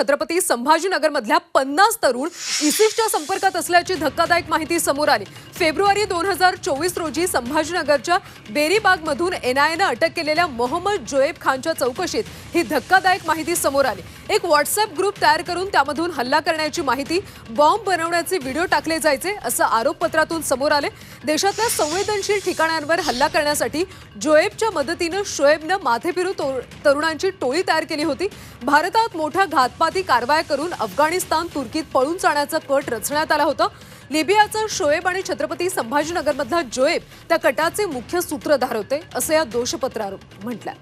छत्रपती संभाजीनगरमधल्या पन्नास तरुण इसिसच्या संपर्कात असल्याची धक्कादायक माहिती समोर आली. फेब्रुवारी दोन हजार चोवीस रोजी संभाजीनगरच्या बेरीबागमधून एनआयएनं अटक केलेल्या मोहम्मद जोएब खानच्या चौकशीत ही धक्कादायक माहिती समोर आली. एक व्हॉट्सअप ग्रुप तयार करून त्यामधून हल्ला करण्याची माहिती बॉम्ब बनवण्याचे व्हिडिओ टाकले जायचे असं आरोपपत्रातून समोर आले. देशातल्या संवेदनशील ठिकाणांवर हल्ला करण्यासाठी जोएबच्या मदतीनं शोएबनं माथेफिरू तरुणांची टोळी तयार केली होती. भारतात मोठा घातपात कारवाया करून अफगाणिस्तान तुर्कीत पळून जाण्याचं कट रचण्यात आला होता. लिबियाचा शोएब आणि छत्रपती संभाजीनगरमधला जोएब त्या कटाचे मुख्य सूत्रधार होते असं या दोषपत्रावर म्हटलं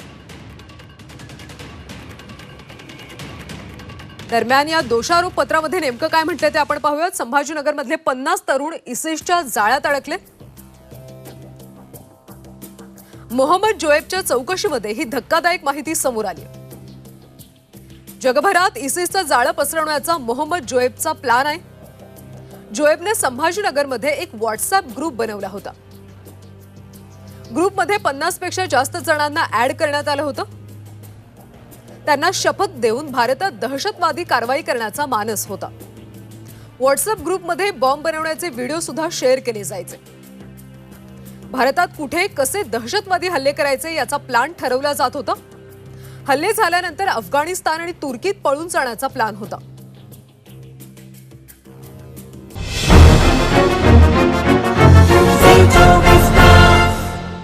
दरम्यान या दोषारोप पत्रामध्ये नेमकं काय म्हटलं ते आपण पाहूयात. संभाजीनगरमधले पन्नास तरुण इसिसच्या जाळ्यात अडकले मोहम्मद जोएबच्या चौकशीमध्ये ही धक्कादायक माहिती समोर आली जगभरात इसिसचं जाळं पसरवण्याचा मोहम्मद जोएबचा प्लान आहे. जोएबने संभाजीनगरमध्ये एक व्हॉट्सअप ग्रुप बनवला होता. ग्रुपमध्ये पन्नासपेक्षा जास्त जणांना ऍड करण्यात आलं होतं. त्यांना शपथ देऊन भारतात दहशतवादी कारवाई करण्याचा मानस होता. व्हॉट्सअप ग्रुपमध्ये बॉम्ब बनवण्याचे व्हिडिओ सुद्धा शेअर केले जायचे. भारतात कुठे कसे दहशतवादी हल्ले करायचे याचा प्लान ठरवला जात होता. हल्ले झाल्यानंतर अफगाणिस्तान आणि तुर्कीत पळून जाण्याचा प्लान होता.